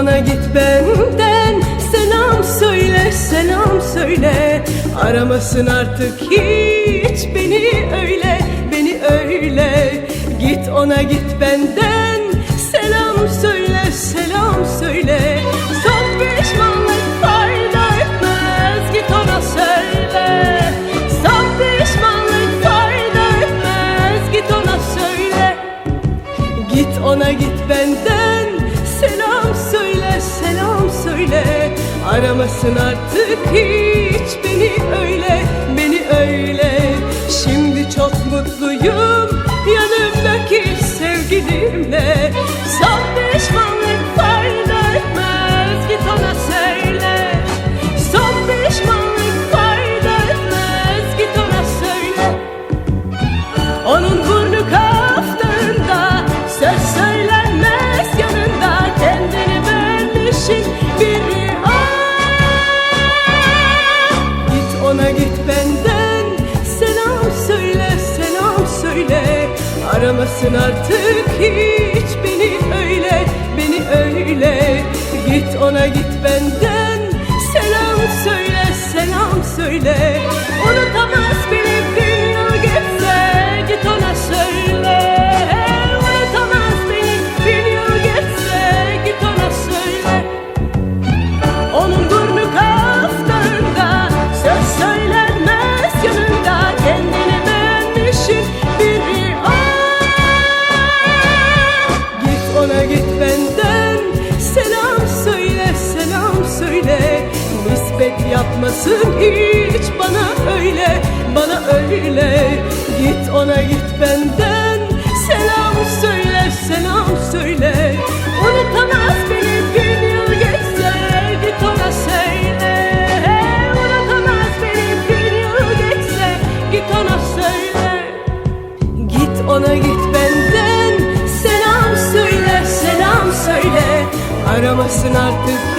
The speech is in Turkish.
Ona git benden. Selam söyle selam söyle. Aramasın artık hiç beni öyle beni öyle. Git ona git benden. Selam söyle selam söyle. Son pişmanlık fayda etmez. Git ona söyle. Son pişmanlık fayda etmez. Git ona söyle. Git ona git benden. Aramasın artık hiç beni Aramasın artık hiç beni Nispet yapmasın hiç bana öyle Bana öyle. Git ona git benden Selam söyle selam söyle. Unutamaz beni bin yıl geçse Git ona söyle. Unutamaz beni bin yıl geçse Git ona söyle. Git ona git benden Selam söyle selam söyle. Aramasın artık